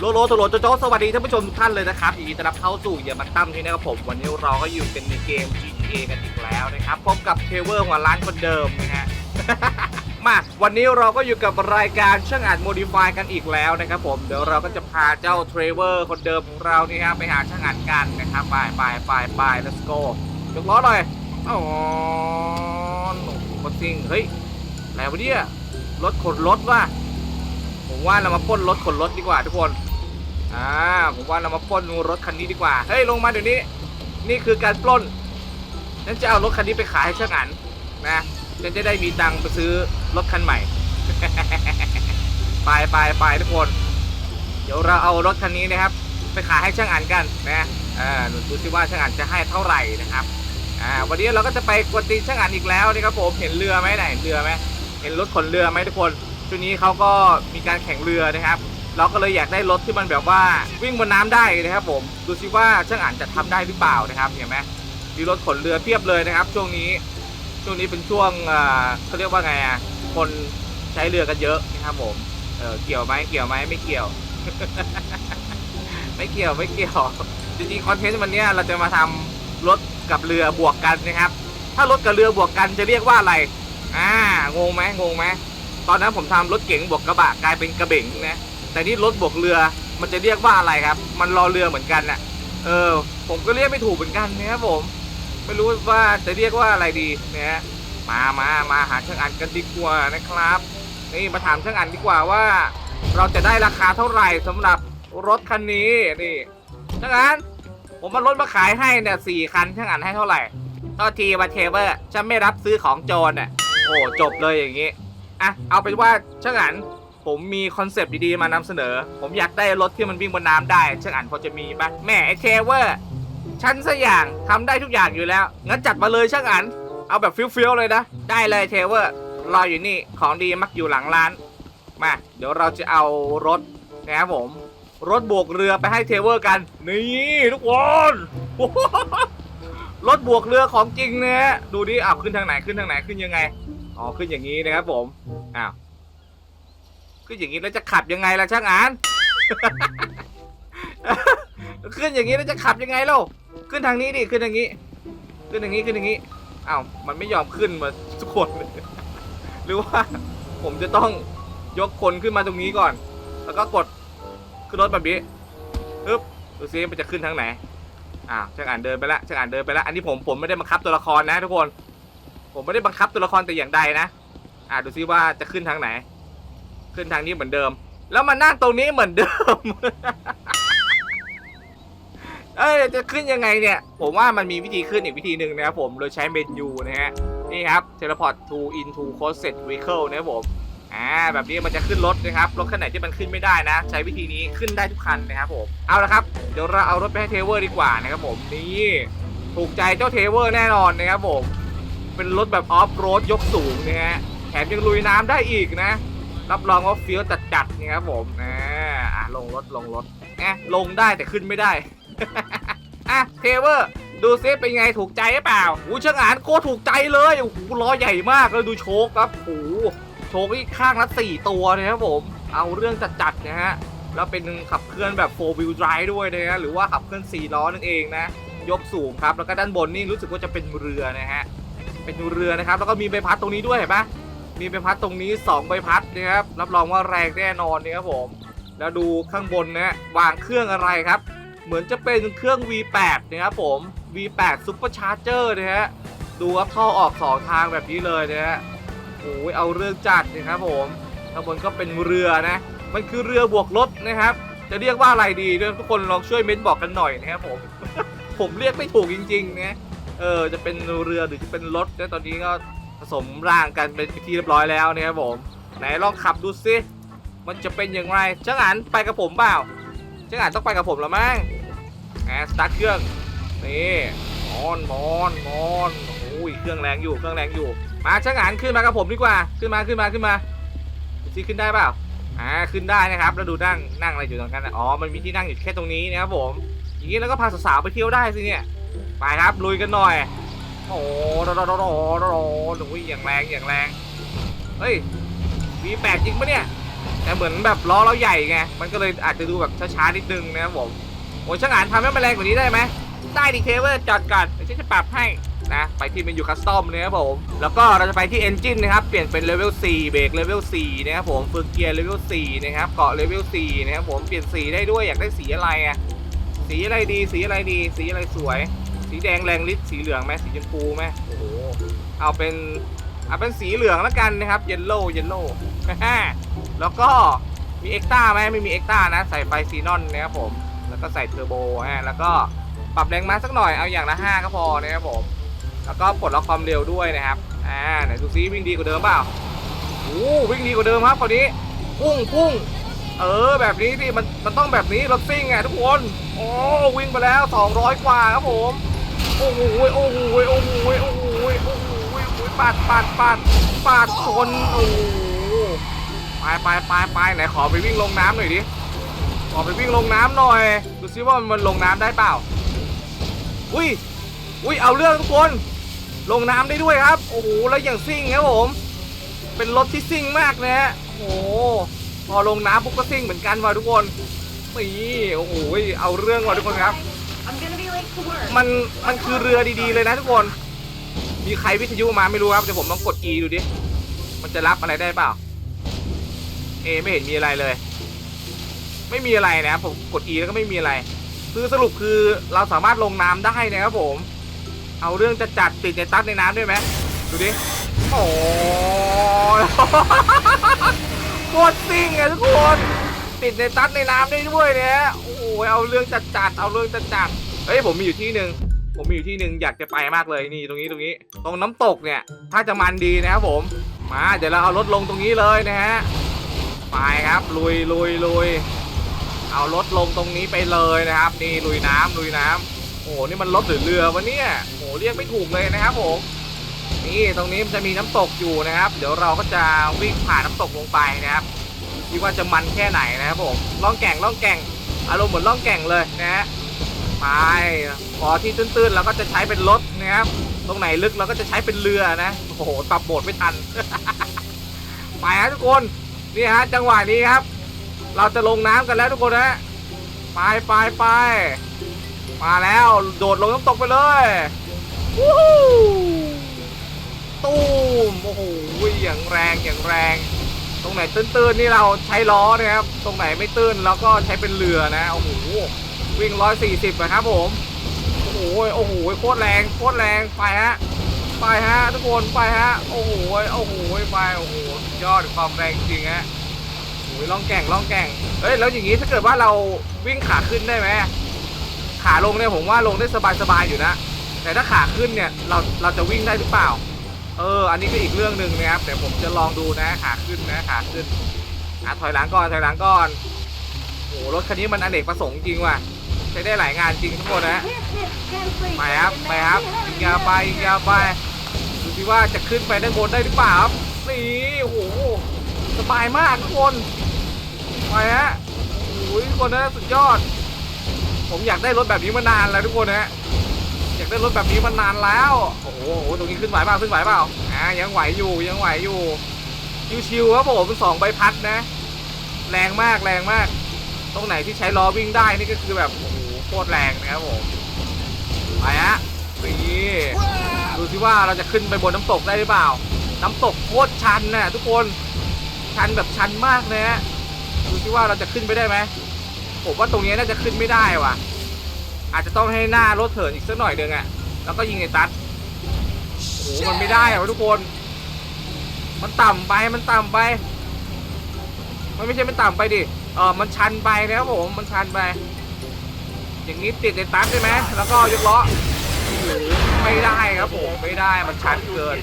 โลโลโตโลโจโจสวัสดีท่านผู้ชมทุกท่านเลยนะครับยินดีต้อนรับเข้าสู่อย่ามาตั้มที่นะครับผม วันนี้เราก็อยู่เป็นในเกม GTA กันอีกแล้วนะครับ พบกับเทเวอร์หัวร้านคนเดิมนะฮะ มาวันนี้เราก็อยู่กับรายการช่างอ่านโมดิฟายกันอีกแล้วนะครับผมเดี๋ยวเราก็จะพาเจ้าเทรเวอร์คนเดิมของเรานี่ฮะไปหาช่างอ่านกันนะครับไปไปไปไป let's go ยกล้อหน่อยอ๋อหนุ่มคนจริงเฮ้ยอะไรวะเนี่ยรถขนรถว่ะผมว่าเรามาปล้นรถขนรถดีกว่าทุกคน อ่าผมว่าเรามาปล้นรถคันนี้ดีกว่า เฮ้ยลงมาเดี๋ยวนี้ นี่คือการปล้นฉันจะเอารถคันนี้ไปขายให้ช่างอันนะฉันจะได้มีตังค์ไปซื้อรถคันใหม่ ไปไปไปทุกคน เดี๋ยวเราเอารถคันนี้นะครับ ไปขายให้ช่างอันกันนะอ่าดูดูสิว่าช่างอันจะให้เท่าไหร่นะครับอ่าวันนี้เราก็จะไปกวนตีนช่างอันอีกแล้วนะครับผมเห็นเรือไหมไหนเห็นเรือไหมเห็นรถขนเรือไหมทุกคนช่วงนี้เขาก็มีการแข่งเรือนะครับ เราก็เลยอยากได้รถที่มันแบบว่าวิ่งบนน้ำได้นะครับผมดูสิว่าช่างอ่านจะทำได้หรือเปล่านะครับเห็นไหมมีรถขนเรือเพียบเลยนะครับ ช่วงนี้ช่วงนี้เป็นช่วงเขาเรียกว่าไงอะคนใช้เรือกันเยอะนะครับผมเออเกี่ยวไหมเกี่ยวไหมไม่เกี่ยว ไม่เกี่ยวไม่เกี่ยวจริงๆคอนเทนต์วันนี้เราจะมาทำรถกับเรือบวกกันนะครับ ถ้ารถกับเรือบวกกันจะเรียกว่าอะไรอ่างงไหมงงไหมตอนนั้นผมทำรถเก๋งบวกกระบะกลายเป็นกระเบ๋งนะ แต่นี่รถบวกเรือมันจะเรียกว่าอะไรครับ มันรอเรือเหมือนกันน่ะ เออ ผมก็เรียกไม่ถูกเหมือนกันนะครับผม ไม่รู้ว่าจะเรียกว่าอะไรดีนะฮะมามามาหาช่างอันกันดีกว่านะครับ นี่มาถามช่างอันดีกว่าว่า เราจะได้ราคาเท่าไหร่สำหรับรถคันนี้นี่ช่างอันผมมารถมาขายให้เนี่ยสี่คันช่างอันให้เท่าไหร่โทษทีว่าเทเบอร์ฉันไม่รับซื้อของโจรอะโอ้จบเลยอย่างงี้อะเอาเป็นว่าช่างอัน ผมมีคอนเซปต์ดีๆมานำเสนอ ผมอยากได้รถที่มันวิ่งบนน้ำได้ช่างอันพอจะมีปะแม่ไอเทเวอร์ฉันสักอย่างทำได้ทุกอย่างอยู่แล้ว งั้นจัดมาเลยช่างอัน เอาแบบฟิลๆเลยนะ ได้เลยเทเวอร์ รออยู่นี่ของดีมักอยู่หลังร้าน มา เดี๋ยวเราจะเอารถนะครับผม รถบวกเรือไปให้เทเวอร์กัน นี่ทุกคน รถบวกเรือของจริงเนะฮะดูดิอ้าวขึ้นทางไหนขึ้นทางไหนขึ้นยังไง อ๋อขึ้นอย่างนี้นะครับผม อ้าว ขึ้นอย่างนี้แล้วจะขับยังไงล่ะช่างอาน ขึ้นอย่างนี้แล้วจะขับยังไงเล่าขึ้นทางนี้ดิขึ้นทางนี้ ขึ้นทางนี้ขึ้นทางนี้อ้าวมันไม่ยอมขึ้นมาทุกคน หรือว่าผมจะต้องยกคนขึ้นมาตรงนี้ก่อน แล้วก็กดขึ้นรถแบบนี้ปึ๊บดูซิมันจะขึ้นทางไหนอ้าวช่างอ่านเดินไปละช่างอ่านเดินไปละอันนี้ผมผมไม่ได้บังคับตัวละครนะทุกคน ผมไม่ได้บังคับตัวละครแต่อย่างใดนะอ่าดูซิว่าจะขึ้นทางไหน ขึ้นทางนี้เหมือนเดิม แล้วมานั่งตรงนี้เหมือนเดิม เอ้ยจะขึ้นยังไงเนี่ย ผมว่ามันมีวิธีขึ้นอีกวิธีหนึ่งนะครับผมโดยใช้เมนูนะฮะนี่ครับ teleport to into closed vehicle นะครับผมอ่าแบบนี้มันจะขึ้นรถนะครับ รถคันไหนที่มันขึ้นไม่ได้นะ ใช้วิธีนี้ขึ้นได้ทุกคันนะครับผมเอาละครับเดี๋ยวเราเอารถไปให้เทเวอร์ดีกว่านะครับผมนี่ถูกใจเจ้าเทเวอร์แน่นอนนะครับผมเป็นรถแบบออฟโรดยกสูงนะฮะแถมยังลุยน้ำได้อีกนะ รับรองว่าเฟี้ยวจัดๆนะครับผมนะอะลงรถลงรถแอะลงได้แต่ขึ้นไม่ได้ อะเทเวอร์ ดูซิเป็นไงถูกใจหรือเปล่าอู้ช่างอ่านโคถูกใจเลยโอ้โหล้อใหญ่มากเลยดูโชคครับโอ้โหโชคนี่ข้างละสี่ตัวนะครับผม เอาเรื่องจัดๆนะฮะแล้วเป็นขับเคลื่อนแบบ4 wheel drive ด้วยนะฮะหรือว่าขับเคลื่อน4ล้อนั่นเองนะ ยกสูงครับ แล้วก็ด้านบนนี่รู้สึกว่าจะเป็นเรือนะฮะเป็นเรือนะครับ แล้วก็มีใบพัดตรงนี้ด้วยเห็นปะ มีใบพัดตรงนี้2ใบพัดนะครับรับรองว่าแรงแน่นอนนะครับผม แล้วดูข้างบนนะวางเครื่องอะไรครับ เหมือนจะเป็นเครื่อง V8 นะครับผม V8 Super Charger นะฮะดูครับท่อออกสองทางแบบนี้เลยนะฮะโอ้ยเอาเรื่องจัดนะครับผมข้างบนก็เป็นเรือนะ มันคือเรือบวกรถนะครับ จะเรียกว่าอะไรดีด้วยทุกคนลองช่วยเม้นบอกกันหน่อยนะครับผม ผมเรียกไม่ถูกจริงๆนะเออจะเป็นเรือหรือจะเป็นรถแล้วตอนนี้ก็ ผสมร่างกันเป็นพิธีเรียบร้อยแล้วนะครับผม ไหนลองขับดูซิมันจะเป็นอย่างไรช่างอ่านไปกับผมเปล่าช่างอ่านต้องไปกับผมแล้วมั้งแอสตาร์ทเครื่องนี่มอนมอนมอนโอ้ยเครื่องแรงอยู่เครื่องแรงอยู่มาช่างงานขึ้นมากับผมดีกว่าขึ้นมาขึ้นมาขึ้นมาดูสิขึ้นได้เปล่าอ่าขึ้นได้นะครับแล้วดูนั่งนั่งอะไรอยู่ตรงนั้นอ๋อมันมีที่นั่งอยู่แค่ตรงนี้นะครับผมอย่างนี้แล้วก็พาสาวๆไปเที่ยวได้สิเนี่ยไปครับลุยกันหน่อย โอ้โหโดโดโดโดโดโดโอ้ยอย่างแรงอย่างแรง เฮ้ย V8 จริงปะเนี่ย แต่เหมือนแบบล้อเราใหญ่ไง มันก็เลยอาจจะดูแบบช้าๆนิดนึงนะครับผมโอ้ช่างอ่านทำให้มันแรงกว่านี้ได้ไหมได้ดิเคเวอร์จอดก่อนเดี๋ยวฉันจะปรับให้นะไปที่เมนูคัสตอมนะครับผม แล้วก็เราจะไปที่เอนจินนะครับ เปลี่ยนเป็นเลเวล4เบรกเลเวล4นะครับผมฝึกเกียร์เลเวล4นะครับเกาะเลเวล4นะครับผมเปลี่ยนสีได้ด้วยอยากได้สีอะไรอะสีอะไรดีสีอะไรดี สีอะไรสวย สีแดงแรงฤทธิ์สีเหลืองไหมสีชมพูไหมโอ้โหเอาเป็นเอาเป็นสีเหลืองแล้วกันนะครับเยลโล่เยลโล่แล้วก็มีเอ็กต้าไหมไม่มีเอ็กต้านะ ใส่ไฟซีนอนนะครับผม แล้วก็ใส่เทอร์โบฮะแล้วก็ปรับแรงม้าสักหน่อยเอาอย่างละ5ก็พอนะครับผม แล้วก็ปลดล็อกความเร็วด้วยนะครับอ่าไหนดูซิวิ่งดีกว่าเดิมเปล่าโอ้วิ่งดีกว่าเดิมครับคราวนี้พุ่งพุ่งเออแบบนี้สิมันมันต้องแบบนี้รถซิ่งไงทุกคน โอ้วิ่งไปแล้ว 200 กว่าครับผม โอ้โหโอ้โหโอ้โหโอ้โหโอ้โหโอ้โหปาดปาดปาดปาดชนโอ้โหไปไปไปไปไหนขอไปวิ่งลงน้ำหน่อยดิขอไปวิ่งลงน้ำหน่อยดูซิว่ามันลงน้ำได้เปล่า อุ้ยอุ้ยเอาเรื่องทุกคน ลงน้ำได้ด้วยครับ โอ้โหแล้วอย่างซิ่งครับผม เป็นรถที่ซิ่งมากนะฮะโอ้โหพอลงน้ำปุ๊บก็ซิ่งเหมือนกันว่ะทุกคนนี่โอ้โหเอาเรื่องว่ะทุกคนครับ มันมันคือเรือดีๆเลยนะทุกคน มีใครวิทยุมาไม่รู้ครับเดี๋ยวผมลองกด E ดูดิ มันจะรับอะไรได้เปล่า เอไม่เห็นมีอะไรเลย ไม่มีอะไรนะครับผมกด E แล้วก็ไม่มีอะไร คือสรุปคือเราสามารถลงน้ำได้นะครับผม เอาเรื่องจะจัดติดในตัดในน้ำด้วยไหมดูดิ โอ้โคตรซิ่งอะทุกคน ติดในตัดในน้ำได้ด้วยเนี่ยโอ้ยเอาเรื่องจัดจัดเอาเรื่องจัดจัด เฮ้ยผมมีอยู่ที่หนึ่งผมมีอยู่ที่หนึ่งอยากจะไปมากเลยนี่ตรงนี้ตรงนี้ ตรงน้ำตกเนี่ย ถ้าจะมันดีนะครับผม มาเดี๋ยวเราเอารถลงตรงนี้เลยนะฮะไปครับลุยลุยลุยเอารถลงตรงนี้ไปเลยนะครับ นี่ลุยน้ำลุยน้ำโอ้โหนี่มันรถหรือเรือวะเนี่ยโอ้โหเรียกไม่ถูกเลยนะครับผมนี่ตรงนี้มันจะมีน้ำตกอยู่นะครับ เดี๋ยวเราก็จะวิ่งผ่านน้ำตกลงไปนะครับคิดว่าจะมันแค่ไหนนะครับผมล่องแก่งล่องแก่งอารมณ์เหมือนล่องแก่งเลยนะฮะ ไปพอที่ตื้นๆเราก็จะใช้เป็นรถนะครับ ตรงไหนลึกเราก็จะใช้เป็นเรือนะ โอ้โหปรับโหมดไม่ทัน ไปฮะทุกคน นี่ฮะ จังหวะนี้ครับ เราจะลงน้ำกันแล้วทุกคนนะไปไปไปมาแล้วโดดลงน้ำตกไปเลยวู้ฮู้ตูมโอ้โหอย่างแรงอย่างแรง ตรงไหนตื้นๆนี่เราใช้ล้อนะครับ ตรงไหนไม่ตื้นเราก็ใช้เป็นเรือนะ โอ้โห วิ่งร้อยสี่สิบนะครับผม โอ้โห โอ้โห โคตรแรง โคตรแรง ไปฮะ ไปฮะทุกคน ไปฮะ โอ้โห โอ้โห ไป โอ้โห ยอดความแรงจริงฮะโอ้ยล่องแก่งล่องแก่งเอ้ย แล้วอย่างนี้ถ้าเกิดว่าเราวิ่งขาขึ้นได้ไหมขาลงเนี่ยผมว่าลงได้สบายๆอยู่นะ แต่ถ้าขาขึ้นเนี่ย เรา เราจะวิ่งได้หรือเปล่า เออ อันนี้ก็อีกเรื่องหนึ่งนะครับ เดี๋ยวผมจะลองดูนะ ขาขึ้นนะ ขาขึ้นอะถอยหลังก่อน ถอยหลังก่อนโอ้โหรถคันนี้มันอเนกประสงค์จริงว่ะ ใช้ได้หลายงานจริงทุกคนนะไปครับไปครับยิงยาวไปยิงยาวไปดูสิว่าจะขึ้นไปด้านบนได้หรือเปล่าครับนี่โอ้โหสบายมากทุกคนไปฮะโอ้ยทุกคนนะสุดยอด ผมอยากได้รถแบบนี้มานานแล้วทุกคนนะอยากได้รถแบบนี้มานานแล้วโอ้โหตรงนี้ขึ้นไหวเปล่าขึ้นไหวเปล่าอ่ายังไหวอยู่ยังไหวอยู่ชิวๆครับผมสองใบพัดนะ แรงมากแรงมาก ตรงไหนที่ใช้ล้อวิ่งได้นี่ก็คือแบบโอ้โห โคตรแรงนะครับผมไปฮะนี่ดูสิว่าเราจะขึ้นไปบนน้ำตกได้หรือเปล่า น้ำตกโคตรชันน่ะทุกคนชันแบบชันมากนะฮะดูสิว่าเราจะขึ้นไปได้ไหมผมว่าตรงนี้น่าจะขึ้นไม่ได้ว่ะ อาจจะต้องให้หน้ารถเถินอีกสักหน่อยเดืองอะแล้วก็ยิงไอ้ตัดโอ้โหมันไม่ได้อะทุกคน มันต่ำไปมันต่ำไป มันไม่ใช่มันต่ำไปดิเออมันชันไปนะครับผมมันชันไป อย่างนี้ติดในตัดได้ไหมแล้วก็ยกล้อโอ้โหไม่ได้ครับผมไม่ได้มันชันเกิน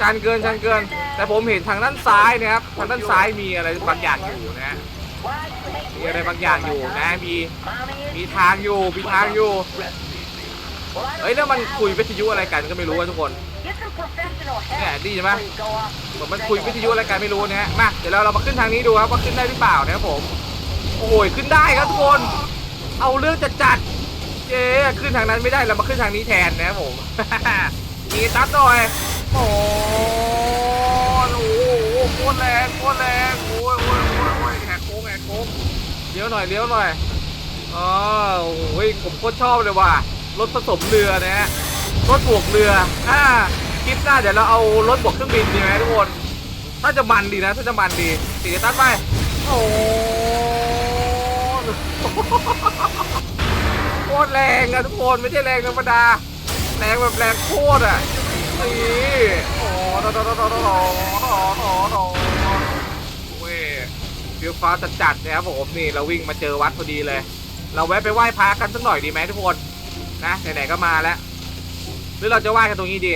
ชันเกินชันเกิน แต่ผมเห็นทางด้านซ้ายนะครับทางด้านซ้ายมีอะไรบางอย่างอยู่นะมีอะไรบางอย่างอยู่นะมีมีทางอยู่มีทางอยู่เฮ้ยแล้วมันคุยวิทยุอะไรกันก็ไม่รู้ทุกคนเนี่ยดีใช่ไหมเหมือนมันคุยวิทยุอะไรกันไม่รู้นะฮะมาเดี๋ยวเราเรามาขึ้นทางนี้ดูครับว่าขึ้นได้หรือเปล่านะครับผม โอ้ยขึ้นได้ครับทุกคน เอาเรื่องจัดจัดๆเจ๊ขึ้นทางนั้นไม่ได้เรามาขึ้นทางนี้แทนนะครับผม มีตัดหน่อยโอ้โหโคตรแรงโคตรแรงโอ้ยโอ้ยโอ้ยโอ้ยแหกโค้งแหกโค้งเลี้ยวหน่อยเลี้ยวหน่อยอ๋อโอ้ยผมโคตรชอบเลยว่ะรถผสมเรือนะฮะรถบวกเรืออ่าคลิปหน้าเดี๋ยวเราเอารถบวกเครื่องบินดีไหมทุกคนถ้าจะมันดีนะถ้าจะมันดีตีตัดไปโอ้ โคตรแรงอะทุกคนไม่ใช่แรงธรรมดา แรงแบบแรงโคตรอะนี่โอ้โหโอ้โหโอ้โหโอ้โหเว้ยฟิวฟ้าจัดจัดนะครับผมนี่เราวิ่งมาเจอวัดพอดีเลย เราแวะไปไหว้พระกันสักหน่อยดีไหมทุกคนนะไหนๆก็มาแล้ว หรือเราจะไหว้กันตรงนี้ดี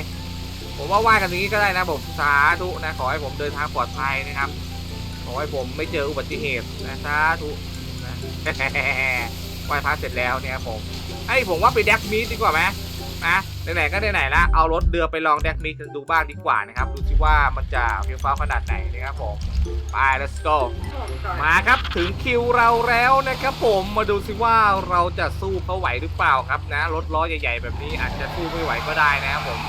ผมว่าไหว้กันตรงนี้ก็ได้นะผมสาธุนะขอให้ผมเดินทางปลอดภัยนะครับขอให้ผมไม่เจออุบัติเหตุนะสาธุ ไหว้พระเสร็จแล้วเนี่ยครับผมไอ้ผมว่าไปแดกมีดดีกว่าไหมนะไหนๆก็ไหนๆละเอารถเรือไปลองแดกมิกดูบ้างดีกว่านะครับดูสิว่ามันจะเฟี้ยวฟ้าวขนาดไหนนะครับผมไป let's go มาครับถึงคิวเราแล้วนะครับผมมาดูสิว่าเราจะสู้เขาไหวหรือเปล่าครับนะรถล้อใหญ่ๆ แบบนี้อาจจะสู้ไม่ไหวก็ได้นะครับผม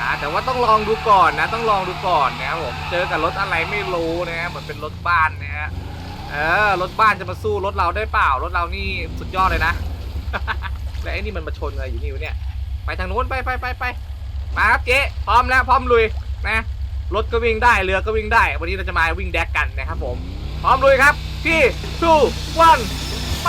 อ่าแต่ว่าต้องลองดูก่อนนะต้องลองดูก่อนนะครับผมเจอกับรถอะไรไม่รู้นะฮะเหมือนเป็นรถบ้านนะฮะ เออรถบ้านจะมาสู้รถเราได้เปล่ารถเรานี่สุดยอดเลยนะ และไอ้นี่มันมาชนอะไรอยู่นี่วะเนี่ย ไปทางนู้นไปไปไปไปมาครับเจ๊พร้อมแล้วพร้อมลุยนะรถก็วิ่งได้เรือก็วิ่งได้ วันนี้เราจะมาวิ่งแดกกันนะครับผม พร้อมลุยครับพี่ทูวันไป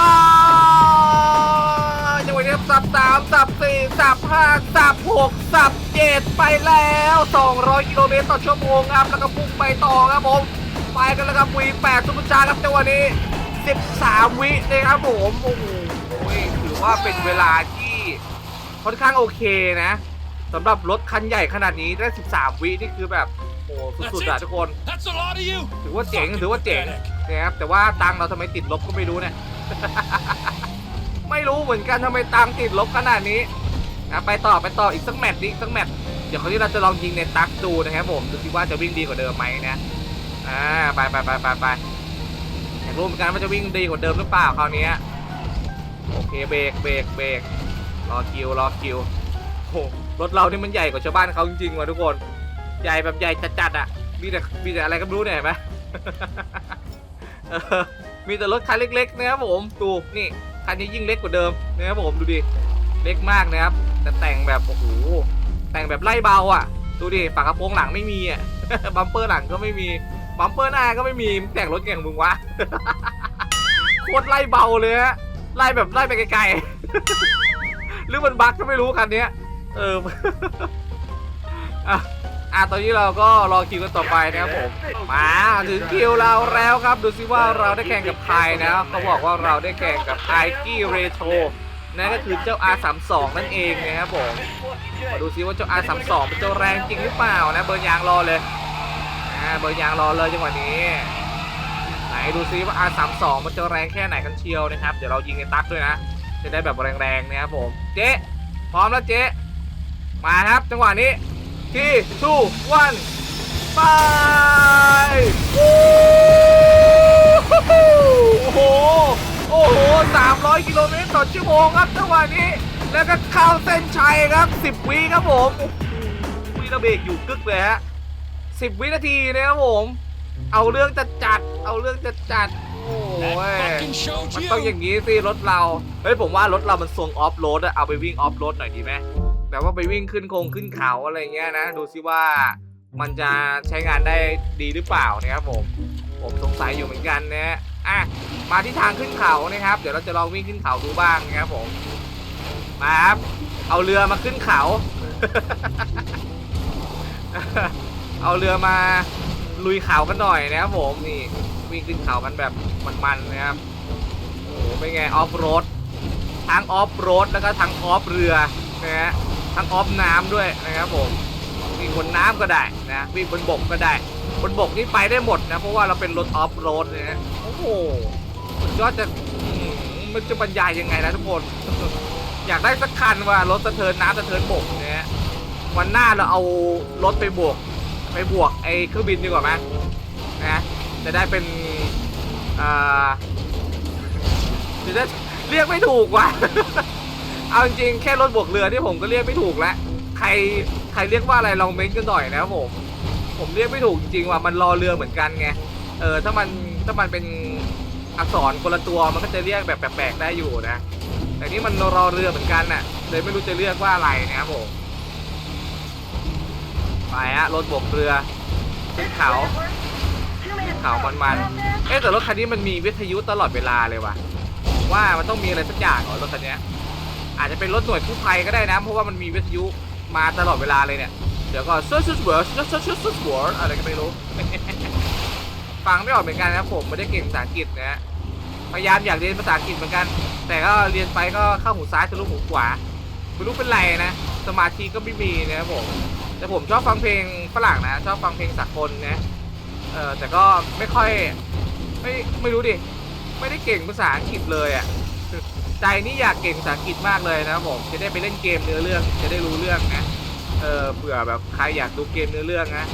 จังหวะนี้สับสามสับสี่สับห้าสับหกสับเจ็ดไปแล้ว 200 กิโลเมตรต่อชั่วโมงครับ แล้วก็พุ่งไปต่อครับผม ไปกันแล้วครับวีแปดซุปเปอร์ชาร์ครับจังหวะนี้ 13 วินะครับผมโอ้โหถือว่าเป็นเวลาที่ค่อนข้างโอเคนะสำหรับรถคันใหญ่ขนาดนี้ได้ 13 วินี่คือแบบโอ้สุดๆอะทุกคน That's a lot of you. ถือว่าเจ๋งถือว่าเจ๋งนะครับแต่ว่าตังค์เราทำไมติดลบก็ไม่รู้เนี่ยไม่รู้เหมือนกันทำไมตังค์ติดลบขนาดนี้นะไปต่อไปต่ออีกสักแมตช์ดิอีกสักแมตช์เดี๋ยวคราวนี้เราจะลองยิงในตักดูนะครับผมดูสิว่าจะวิ่งดีกว่าเดิมไหมนะ อ่าไปไปไปไปไปอยากรู้เหมือนกันว่าจะวิ่งดีกว่าเดิมหรือเปล่าคราวนี้โอเคเบรกเบรกเบรกรอคิวรอคิวโอ้รถเรานี่มันใหญ่กว่าชาวบ้านเขาจริงๆว่ะทุกคนใหญ่แบบใหญ่จัดๆอะมีแต่มีแต่อะไรก็รู้เนี่ยเห็นไหมมีแต่รถคันเล็กๆนะครับผมดูนี่คันนี้ยิ่งเล็กกว่าเดิมนะครับผมดูดิเล็กมากนะครับแต่แต่งแบบโอ้โหแต่งแบบไล่เบาอะ ดูดิฝากระโปรงหลังไม่มีอะบัมเปอร์หลังก็ไม่มี บัมเปอร์หน้าก็ไม่มีแต่งรถเก่งมึงวะ โคตรไล่เบาเลยฮะ ไล่แบบไล่ไปไกลๆ หรือมันบั๊กก็ไม่รู้คันนี้เอออะตอนนี้เราก็รอคิวกันต่อไปนะครับผม มาถึงคิวเราแล้วครับ ดูซิว่าเราได้แข่งกับใครนะเขาบอกว่าเราได้แข่งกับไอกี้เรโทนั่นก็คือเจ้า R32 นั่นเองนะครับผม มาดูซิว่าเจ้า R32 เป็นเจ้าแรงจริงหรือเปล่านะ เบอร์ยางรอเลย เบอร์ยางรอเลยจังหวะนี้ ไหนดูซิว่า R32 มันจะแรงแค่ไหนกันเชียวนะครับ เดี๋ยวเรายิงในตักด้วยนะ จะได้แบบแรงๆนะครับผม เจ๊พร้อมแล้วเจ๊มาครับจังหวะนี้ที่ทูวันไปโอ้โห โอ้โหสามร้อยกิโลเมตรต่อชั่วโมงครับจังหวะนี้ แล้วก็เข้าเส้นชัยครับสิบวิครับผมวิระเบรกอยู่กึกเลยฮะ สิบวินาทีนะครับผม เอาเรื่องจัดจัดๆเอาเรื่องจัดจัดๆโอ้ย That fucking showed มัน you. ต้องอย่างนี้สิรถเรา เฮ้ยผมว่ารถเรามันทรงออฟโรดอะเอาไปวิ่งออฟโรดหน่อยดีไหมแบบว่าไปวิ่งขึ้นโคงขึ้นเขาอะไรเงี้ยนะ ดูซิว่ามันจะใช้งานได้ดีหรือเปล่านะครับผม ผมสงสัยอยู่เหมือนกันนะอะ มาที่ทางขึ้นเขานะครับ เดี๋ยวเราจะลองวิ่งขึ้นเขาดูบ้างนะครับผม มาครับ เอาเรือมาขึ้นเขา เอาเรือมาลุยเขากันหน่อยนะครับผมนี่วิ่งขึ้นเขากันแบบมันๆนะครับโอ้โหเป็นไงออฟโรดทั้งออฟโรดแล้วก็ทั้งออฟเรือนะฮะทั้งออฟน้ำด้วยนะครับผมวิ่งบนน้ำก็ได้นะวิ่งบนบกก็ได้ บนบกนี่ไปได้หมดนะเพราะว่าเราเป็นรถออฟโรดนะฮะโอ้โหยอดจะมันจะบรรยายยังไงนะทุกคน อยากได้สักคันว่ารถสะเทินน้ำสะเทินบกนะฮะวันหน้าเราเอารถไปบวก ไปบวกไอ้เครื่องบินดีกว่าไหมนะจะได้เป็นอ่าเดี๋ยวจะเรียกไม่ถูกว่ะ เอาจริงแค่รถบวกเรือที่ผมก็เรียกไม่ถูกแล้วใครใครเรียกว่าอะไรลองเม้นต์กันหน่อยนะครับผมผผมเรียกไม่ถูกจริงๆว่ามันรอเรือเหมือนกันไงเออถ้ามันถ้ามันเป็นอักษรคนละตัวมันก็จะเรียกแบบแปลกๆได้อยู่นะ แต่นี่มันรอเรือเหมือนกันน่ะเลยไม่รู้จะเรียกว่าอะไรนะครับผม ไปฮะรถบกเรือขึ้นเขา Two minutes. เขามันๆเอ๊ะแต่รถคันนี้มันมีวิทยุตลอดเวลาเลยว่ะว่ามันต้องมีอะไรสักอย่างเหรอรถคันเนี้ยอาจจะเป็นรถหน่วยกู้ภัยก็ได้นะ เพราะว่ามันมีวิทยุมาตลอดเวลาเลยเนี่ยเดี๋ยวก็ซอร์ชูเวิร์ดเซอร์ชูเวิร์ดอะไรก็ไม่รู้ฟังไม่ออกเหมือนกันนะผมไม่ได้เก่งภาษาอังกฤษนะฮะพยายามอยากเรียนภาษาอังกฤษเหมือนกัน แต่ก็เรียนไปก็เข้าหูซ้ายทะลุหูขวาไม่รู้เป็นไรนะ สมาธิก็ไม่มีนะครับผม แต่ผมชอบฟังเพลงฝรั่งนะ ชอบฟังเพลงสากลนะเออแต่ก็ไม่ค่อยไม่ไม่รู้ดิ ไม่ได้เก่งภาษาอังกฤษเลยอะ่ะใจนี่อยากเก่งภาษาอังกฤษมากเลยนะครับผมจะได้ไปเล่นเกมเนื้อเรื่องจะได้รู้เรื่องนะเออเผื่อแบบใครอยากดูเกมเนื้อเรื่องนะ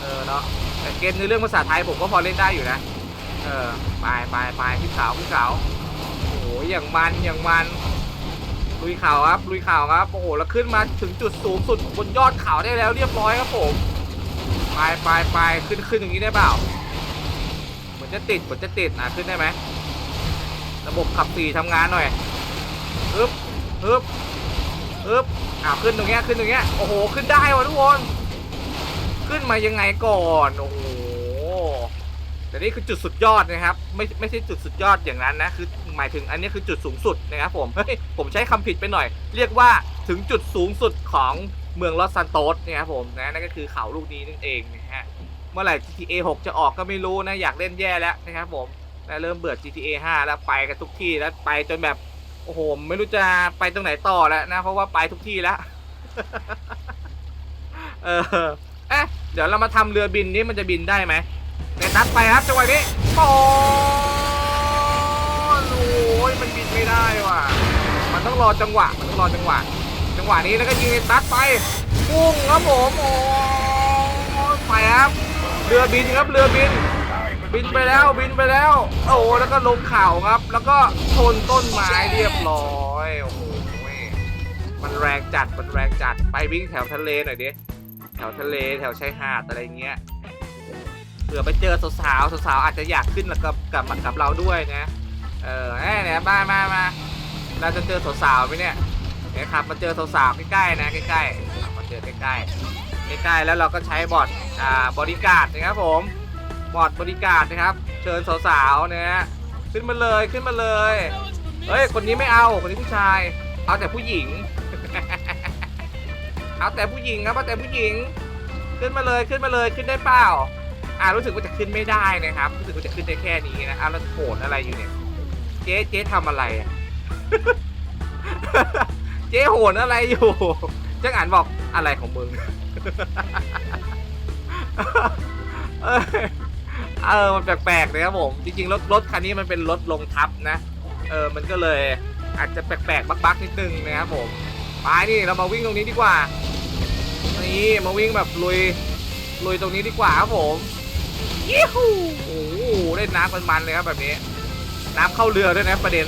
เออเนาะแต่เกมเนื้อเรื่องภาษาไทยผมก็พอเล่นได้อยู่นะเออไปไปไปขึ้นเขาขึ้นเขาโอ้โหอย่างมันอย่างมัน ลุยเขาครับลุยเขาครับโอ้โหแล้วขึ้นมาถึงจุดสูงสุดบนยอดเขาได้แล้วเรียบร้อยครับผมไปไปไปขึ้นขึ้นอย่างนี้ได้เปล่าเหมือนจะติดเหมือนจะติดอะขึ้นได้ไหมระบบขับสี่ทำงานหน่อยฮึบฮึบฮึบอ่าขึ้นตรงเนี้ยขึ้นตรงเนี้ยโอ้โหขึ้นได้วะทุกคนขึ้นมายังไงก่อนโอ้โหแต่นี่คือจุดสุดยอดนะครับ ไม่ไม่ใช่จุดสุดยอดอย่างนั้นนะคือ หมายถึงอันนี้คือจุดสูงสุดนะครับผมเฮ้ยผมใช้คำผิดไปหน่อย เรียกว่าถึงจุดสูงสุดของเมืองลอสซันโตสนี่ยครับผมนะนั่นก็คือเขาลูกนี้นั่นเองนะฮะเมื่อไหร่ GTA 6 จะออกก็ไม่รู้นะอยากเล่นแย่แล้วนะครับผมนะเริ่มเบื่อ GTA 5 แล้วไปกันทุกที่แล้วไปจนแบบโอ้โหไม่รู้จะไปตรงไหนต่อแล้วนะ เพราะว่าไปทุกที่แล้วเออเอ๊ะเดี๋ยวเรามาทำเรือบินนี้มันจะบินได้ไหมในตัดไปครับจังหวะนี้โอ้ โหมันบินไม่ได้ว่ะ มันต้องรอจังหวะ มันต้องรอจังหวะ จังหวะนี้แล้วก็ยิงตัดไปพุ่งครับผมโอ้ยไปครับ เรือบินครับ เรือบิน บินไปแล้ว บินไปแล้ว โอ้แล้วก็ลงเข่าครับ แล้วก็ชนต้นไม้เรียบร้อย โอ้โห มันแรงจัด มันแรงจัด ไปวิ่งแถวทะเลหน่อยดิ แถวทะเล แถวชายหาดอะไรเงี้ย เผื่อไปเจอสาวๆ สาวๆ อาจจะอยากขึ้นแล้วกับกับกับเราด้วยนะ เออแหมเนี่ยมามามาเราจะเจอสาวๆไหมเนี่ยเนี่ยครับมาเจอสาวๆใกล้ๆนะใกล้ๆมาเจอใกล้ๆใกล้ๆแล้วเราก็ใช้บอร์ดอ่าบริการดนะครับผมบอดบริการนะครับ เชิญสาวๆนะฮะขึ้นมาเลยขึ้นมาเลยเฮ้ยคนนี้ไม่เอาคนนี้ผู้ชาย เอาแต่ผู้หญิง เอาแต่ผู้หญิงครับเอาแต่ผู้หญิง ขึ้นมาเลยขึ้นมาเลยขึ้นได้เปล่าอ่ารู้สึกว่าจะขึ้นไม่ได้นะครับ รู้สึกว่าจะขึ้นได้แค่นี้นะอ่าแล้วโผล่อะไรอยู่เนี่ย เจ๊เจ๊ทำอะไรอะ เจ๊โหนอะไรอยู่จังอ่านบอกอะไรของมึง เออเออมันแปลกๆเลยครับผม จริงๆรถรถคันนี้มันเป็นรถลงทับนะ เออ มันก็เลยอาจจะแปลกๆบักๆนิดนึงนะครับผมไปนี่เรามาวิ่งตรงนี้ดีกว่า นี่มาวิ่งแบบลุยลุยตรงนี้ดีกว่าครับผมยี่หูโอ้โหเล่นน้ำมันๆเลยครับแบบนี้ น้ำเข้าเรือด้วยนะประเด็น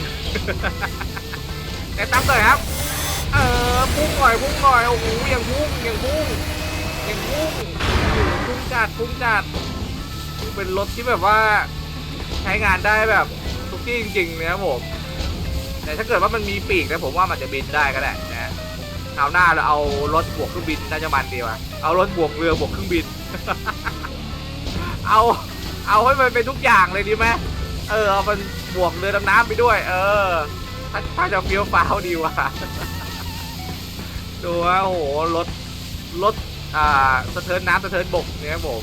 แต่ตั้มเลยครับ เออพุ่งหน่อยพุ่งหน่อยโอ้โหยังพุ่งยังพุ่งยังพุ่งอ้โหพุ่งจัดพุ่งจัดเป็นรถที่แบบว่าใช้งานได้แบบทุกที่จริงๆนะครับผมแต่ถ้าเกิดว่ามันมีปีกนะผมว่ามันจะบินได้ก็ได้นะคราวหน้าเราเอารถบวกเครื่องบินน่าจะมันดีว่ะเอารถบวกเรือบวกเครื่องบิน เอาเอาให้มันเป็นทุกอย่างเลยดีไหมเออเอามัน บวกเรือดำน้ำไปด้วย เออถ้าถ้าจะเฟี้ยวฟ้าวดีว่ะดูว่าโอ้โหรถรถอ่าสะเทินน้ำสะเทินบกเนี่ยผม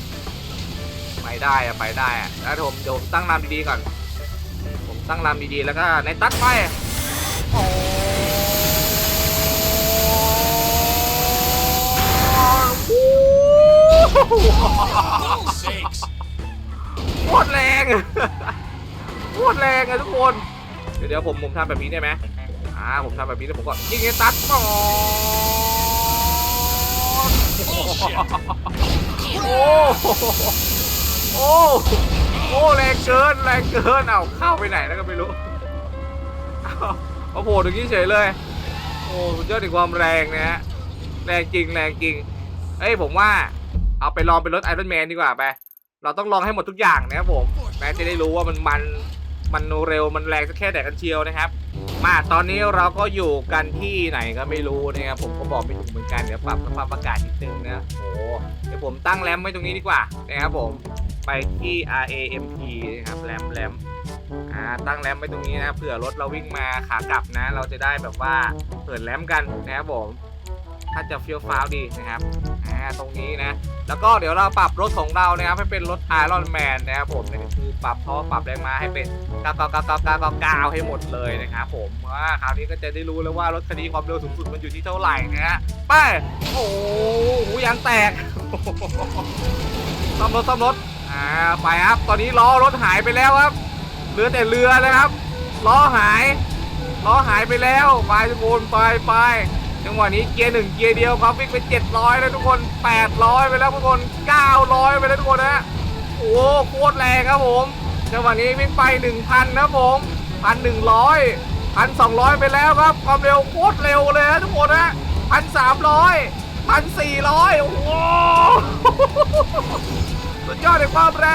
ไปได้อะไปได้อะแล้วผมเดี๋ยวผมตั้งลำดีๆก่อน ผมตั้งลำดีๆแล้วก็ในตัดไปโอ้โห sakes. โคตรแรง โคตรแรงอะทุกคน เดี๋ยวเดี๋ยวผมผมทำแบบนี้ได้ไหมอ่าผมทำแบบนี้แล้วผมก็ยิงไอ้ตัดก่อนโอ้โหโอ้โหโอ้แรงเกินแรงเกินเอาเข้าไปไหนแล้วก็ไม่รู้เอาเอาโผล่ตรงนี้เฉยเลย โอ้สุดยอดในความแรงนะฮะแรงจริงแรงจริงเอ้ยผมว่าเอาไปลองเป็นรถไอรอนแมนดีกว่าไป เราต้องลองให้หมดทุกอย่างนะครับผมแม้จะได้รู้ว่ามันมัน มันเร็วมันแรงสักแค่ไหนกันเชียวนะครับ มาตอนนี้เราก็อยู่กันที่ไหนก็ไม่รู้นะครับผมก็บอกไม่ถูกเหมือนกันเดี๋ยวปรับสภาพอากาศนิดนึงนะโอ้เดี๋ยวผมตั้งแรมไว้ตรงนี้ดีกว่านะครับผมไปที่ R A M P นะครับแรมแรมอ่าตั้งแรมไว้ตรงนี้นะเผื่อรถเราวิ่งมาขากลับนะ เราจะได้แบบว่าเปิดแรมกันนะครับผม ถ้าจะเฟี้ยวฟ้าวดีนะครับอ่าตรงนี้นะ แล้วก็เดี๋ยวเราปรับรถของเรานะครับให้เป็นรถไอรอนแมนนะครับผมนี่คือปรับเพราะว่าปรับแรงม้าให้เป็น99999ให้หมดเลยนะครับผมว่าคราวนี้ก็จะได้รู้แล้วว่ารถคันนี้ความเร็วสูงสุดมันอยู่ที่เท่าไหร่นะฮะไปโอ้โหยางแตกซ่อมรถซ่อมรถอ่าไปครับ ตอนนี้ล้อรถหายไปแล้วครับเหลือแต่เรือนะครับล้อหายล้อหายไปแล้วไปทุกคนไปไป จังหวะนี้เกียร์หนึ่งเกียร์เดียวครับวิ่งไป 700 แล้วทุกคน 800 ไปแล้วทุกคน 900 ไปแล้วทุกคนนะโอ้โหโคตรแรงครับผมจังหวะนี้วิ่งไป 1,000นะครับผมพันหนึ่งร้อยพันสองร้อยไปแล้วครับ ความเร็วโคตรเร็วเลยนะทุกคนนะพันสามร้อยพันสี่ร้อยโอ้โหสุดยอดในความแร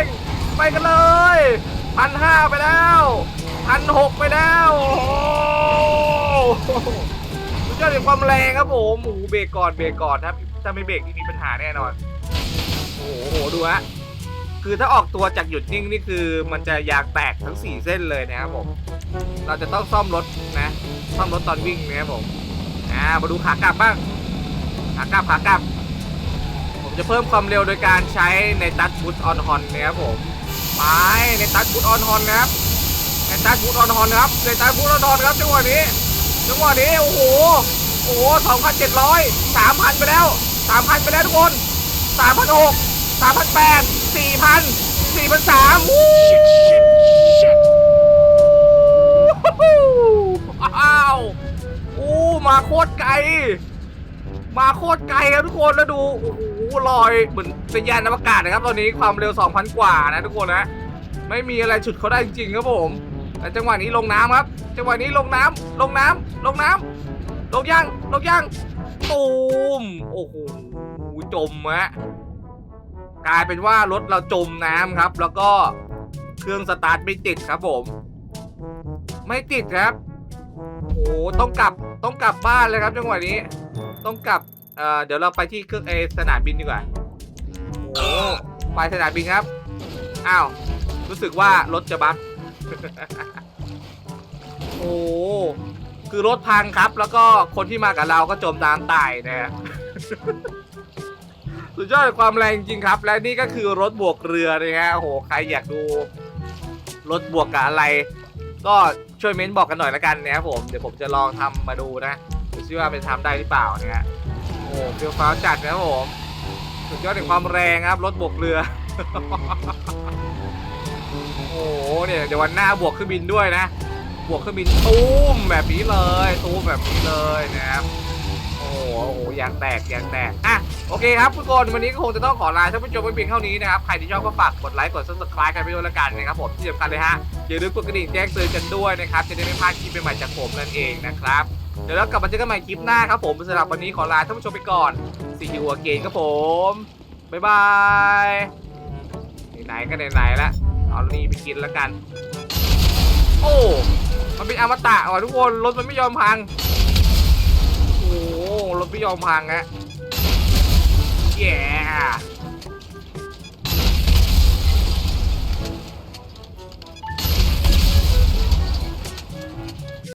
ง ไปกันเลยพันห้าไปแล้วพันหกไปแล้วโอ้ ยอดในความแรงครับผมโอ้โหเบรกก่อนเบรกก่อนถ้าถ้าไม่เบรกนี่มีปัญหาแน่นอนโอ้โหโอ้โหดูฮะคือถ้าออกตัวจากหยุดนิ่งนี่คือมันจะยางแตกทั้ง 4 เส้นเลยนะครับผม เราจะต้องซ่อมรถนะ ซ่อมรถตอนวิ่งนะครับผมอ่ามาดูขากลับบ้างขากลับขากลับ ผมจะเพิ่มความเร็วโดยการใช้ในตัดบูทออนฮอนนะครับผมไปในตัดบูทออนฮอนนะครับในตัดบูทออนฮอนครับในตัดบูทออนฮอนครับจังหวะนี้ จังหวะนี้โอ้โหโอ้โหสองพันเจ็ดร้อยสามพันไปแล้วสามพันไปแล้วทุกคนสามพันหกสามพันแปดสี่พันสี่พันสามวู้ Shit, shit. อ้าวอู้มาโคตรไกล มาโคตรไกลครับทุกคนแล้วดูโอ้โหลอยเหมือนเป็นยานอวกาศนะครับตอนนี้ความเร็ว 2,000 กว่านะทุกคนนะ ไม่มีอะไรฉุดเขาได้จริงๆครับผม แต่จังหวะนี้ลงน้ำครับ จังหวะนี้ลงน้ำลงน้ำลงน้ำลงยังลงยังตูมโอ้โหจมฮะกลายเป็นว่ารถเราจมน้ำครับ แล้วก็เครื่องสตาร์ทไม่ติดครับผม ไม่ติดครับโอ้โหต้องกลับต้องกลับบ้านเลยครับ จังหวะนี้ ต้องกลับเอ่อเดี๋ยวเราไปที่เครื่องเอสนามบินดีกว่าโอ้ไปสนามบินครับอ้าวรู้สึกว่ารถจะบั๊ก โอ้คือรถพังครับ แล้วก็คนที่มากับเราก็จมน้ำตายนะฮะสุดยอดความแรงจริงครับ และนี่ก็คือรถบวกเรือนะฮะโอ้โหใครอยากดู รถบวกกับอะไร ก็ช่วยเม้นบอกกันหน่อยละกันนะครับผมเดี๋ยวผมจะลองทำมาดูนะดูซิว่าเป็นทำได้หรือเปล่านะฮะโอ้เฟียวฟ้าวจัดนะครับผมสุดยอดในความแรงครับ รถบวกเรือ หเนี่ยเดี๋ยววันหน้าบวกเครื่องบินด้วยนะ บวกเครื่องบินตูมแบบนี้เลยตูมแบบนี้เลยนะครับโอ้โหโอ้โหยางแตกยางแตกอะโอเคครับทุกคนวันนี้ก็คงจะต้องขอลาท่านผู้ชมไปเพียงเท่านี้นะครับใครที่ชอบก็ฝากกดไลค์กด subscribe กันไปด้วยละกันนะครับผมที่สำคัญเลยฮะอย่าลืมกดกระดิ่งแจ้งเตือนกันด้วยนะครับจะได้ไม่พลาดคลิปใหม่ๆจากผมนั่นเองนะครับเดี๋ยวเรากลับมาเจอกันใหม่คลิปหน้าครับผมสำหรับวันนี้ขอลาท่านผู้ชมไปก่อนสีฮิวเกนครับผมบ๊ายบายไหนๆก็ไหนๆละ เอานี่ไปกินแล้วกัน โอ้ มันเป็นอมตะว่ะทุกคนรถมันไม่ยอมพัง โอ้รถไม่ยอมพังฮะแย่